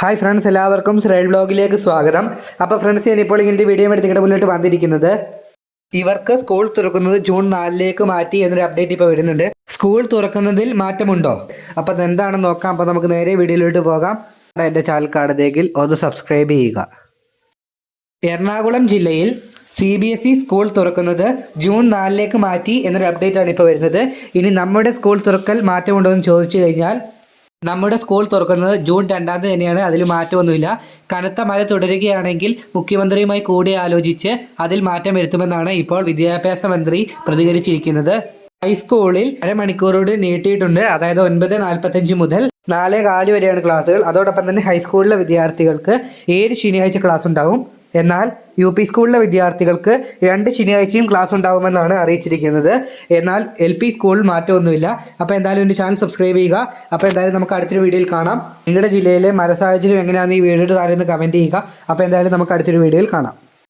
Hi friends എല്ലാവർക്കും ശ്രേൽ ബ്ലോഗിലേക്ക് സ്വാഗതം. അപ്പോൾ ഫ്രണ്ട്സ് ഞാനിപ്പോൾ ഇങ്ങനെ വീഡിയോ എടുത്തിട്ട് മുന്നിലോട്ട് വന്നിരിക്കുന്നത്. ഇവർക്ക് സ്കൂൾ തുറക്കുന്നത് ജൂൺ നാലിലേക്ക് മാറ്റി എന്നൊരു അപ്ഡേറ്റ് ഇപ്പോൾ വരുന്നുണ്ട്. സ്കൂൾ തുറക്കുന്നതിൽ മാറ്റമുണ്ടോ? അപ്പോൾ അതെന്താണെന്ന് നോക്കാം. അപ്പോൾ നമുക്ക് നേരെ വീഡിയോയിലോട്ട് പോകാം. എന്റെ ചാനൽ കാണുന്നെങ്കിൽ ഒന്ന് സബ്സ്ക്രൈബ് ചെയ്യുക. എറണാകുളം ജില്ലയിൽ C B S E school തുറക്കുന്നത് ജൂൺ നാലിലേക്ക് മാറ്റി എന്നൊരു അപ്ഡേറ്റ് ആണ് ഇപ്പോൾ വരുന്നത്. ഇനി നമ്മുടെ സ്കൂൾ തുറക്കൽ മാറ്റമുണ്ടോ എന്ന് ചോദിച്ചു കഴിഞ്ഞാൽ നമ്മുടെ സ്കൂൾ തുറക്കുന്നത് ജൂൺ രണ്ടാം തീയതി തന്നെയാണ്. അതിൽ മാറ്റമൊന്നുമില്ല. കനത്ത മഴ തുടരുകയാണെങ്കിൽ മുഖ്യമന്ത്രിയുമായി കൂടി ആലോചിച്ച് അതിൽ മാറ്റം വരുത്തുമെന്നാണ് ഇപ്പോൾ വിദ്യാഭ്യാസ മന്ത്രി പ്രതികരിച്ചിരിക്കുന്നത്. ഹൈസ്കൂളിൽ അരമണിക്കൂറോട് നീട്ടിയിട്ടുണ്ട്. അതായത് ഒൻപത് നാൽപ്പത്തഞ്ച് മുതൽ നാല് കാൽ വരെയാണ് ക്ലാസ്സുകൾ. അതോടൊപ്പം തന്നെ ഹൈസ്കൂളിലെ വിദ്യാർത്ഥികൾക്ക് ഏഴ് ശനിയാഴ്ച ക്ലാസ് ഉണ്ടാവും എന്നാൽ യു പി സ്കൂളിലെ വിദ്യാർത്ഥികൾക്ക് രണ്ട് ശനിയാഴ്ചയും ക്ലാസ് ഉണ്ടാവുമെന്നാണ് അറിയിച്ചിരിക്കുന്നത്. എന്നാൽ എൽ പി സ്കൂളിൽ മാറ്റമൊന്നുമില്ല. അപ്പോൾ എന്തായാലും എന്റെ ചാനൽ സബ്സ്ക്രൈബ് ചെയ്യുക. അപ്പോൾ എന്തായാലും നമുക്ക് അടുത്തൊരു വീഡിയോയിൽ കാണാം. നിങ്ങളുടെ ജില്ലയിലെ മര സാഹചര്യം എങ്ങനെയാണെന്ന് ഈ വീഡിയോയുടെ താഴെ ഒന്ന് കമന്റ് ചെയ്യുക. അപ്പോൾ എന്തായാലും നമുക്ക് അടുത്തൊരു വീഡിയോയിൽ കാണാം.